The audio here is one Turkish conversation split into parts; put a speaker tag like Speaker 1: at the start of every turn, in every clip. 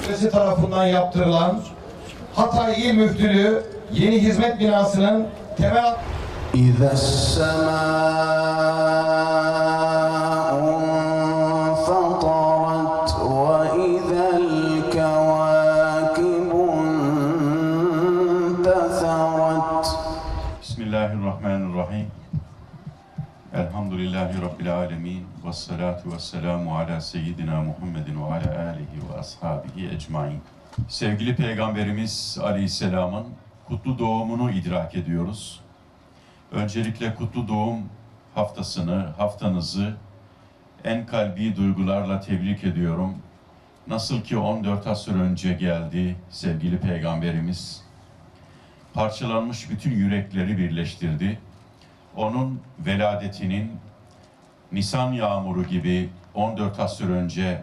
Speaker 1: Müzesi tarafından yaptırılan Hatay İl Müftülüğü yeni hizmet binasının temel...
Speaker 2: İzâ semâ'un
Speaker 3: Bismillahirrahmanirrahim. Elhamdülillahi Rabbil alemin. Ve salatu ve selamu ala seyyidina Muhammedin ve ala alihi ve ashabihi ecmain. Sevgili Peygamberimiz Aleyhisselam'ın kutlu doğumunu idrak ediyoruz. Öncelikle kutlu doğum haftasını, haftanızı en kalbi duygularla tebrik ediyorum. Nasıl ki 14 asır önce geldi sevgili Peygamberimiz, parçalanmış bütün yürekleri birleştirdi. Onun veladetinin Nisan yağmuru gibi 14 asır önce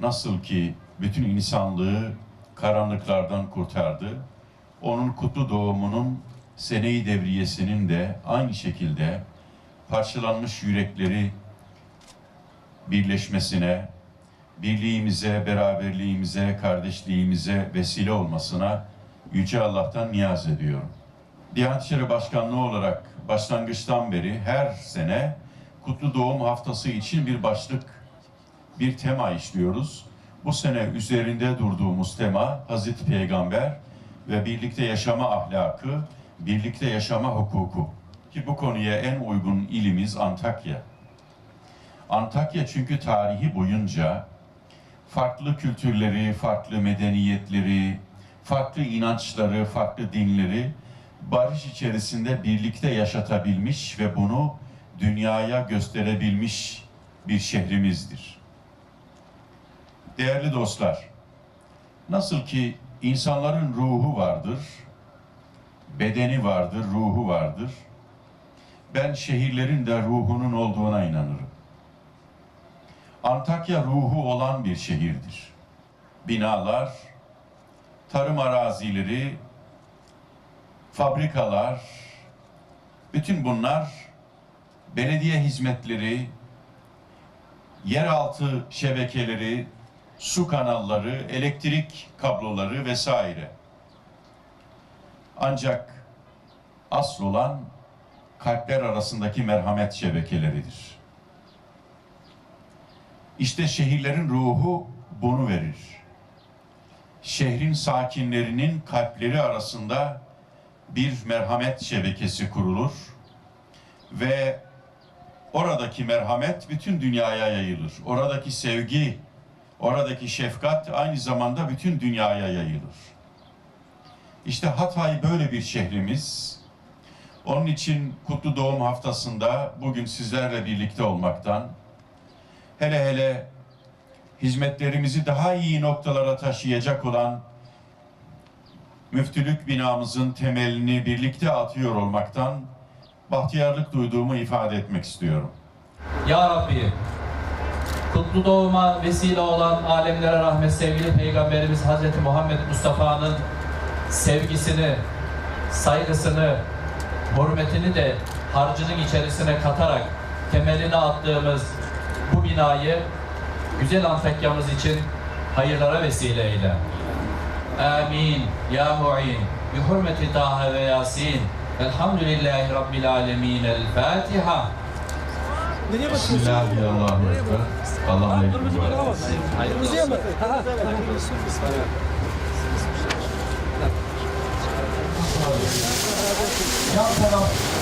Speaker 3: nasıl ki bütün insanlığı karanlıklardan kurtardı, onun kutlu doğumunun seneyi devriyesinin de aynı şekilde parçalanmış yürekleri birleşmesine, birliğimize, beraberliğimize, kardeşliğimize vesile olmasına Yüce Allah'tan niyaz ediyorum. Diyanet İşleri Başkanlığı olarak başlangıçtan beri her sene Kutlu Doğum Haftası için bir başlık, bir tema işliyoruz. Bu sene üzerinde durduğumuz tema Hazreti Peygamber ve birlikte yaşama ahlakı, birlikte yaşama hukuku. Ki bu konuya en uygun ilimiz Antakya. Antakya çünkü tarihi boyunca farklı kültürleri, farklı medeniyetleri, farklı inançları, farklı dinleri barış içerisinde birlikte yaşatabilmiş ve bunu dünyaya gösterebilmiş bir şehrimizdir. Değerli dostlar, nasıl ki insanların ruhu vardır, bedeni vardır, ruhu vardır. Ben şehirlerin de ruhunun olduğuna inanırım. Antakya ruhu olan bir şehirdir. Binalar, tarım arazileri, fabrikalar, bütün bunlar belediye hizmetleri, yeraltı şebekeleri, su kanalları, elektrik kabloları vesaire. Ancak asıl olan kalpler arasındaki merhamet şebekeleridir. İşte şehirlerin ruhu bunu verir. Şehrin sakinlerinin kalpleri arasında bir merhamet şebekesi kurulur ve oradaki merhamet bütün dünyaya yayılır. Oradaki sevgi, oradaki şefkat aynı zamanda bütün dünyaya yayılır. İşte Hatay böyle bir şehrimiz. Onun için Kutlu Doğum Haftası'nda bugün sizlerle birlikte olmaktan, hele hele hizmetlerimizi daha iyi noktalara taşıyacak olan müftülük binamızın temelini birlikte atıyor olmaktan bahtiyarlık duyduğumu ifade etmek istiyorum.
Speaker 4: Ya Rabbi, kutlu doğuma vesile olan alemlere rahmet sevgili Peygamberimiz Hazreti Muhammed Mustafa'nın sevgisini, saygısını, hürmetini de harcının içerisine katarak temelini attığımız bu binayı güzel Antakya'mız için hayırlara vesile eyle. آمين. يا معين. بحرمة طه وياسين الحمد لله رب العالمين. الفاتحة. بسم الله
Speaker 3: الله أكبر الله أكبر
Speaker 1: Yan taraf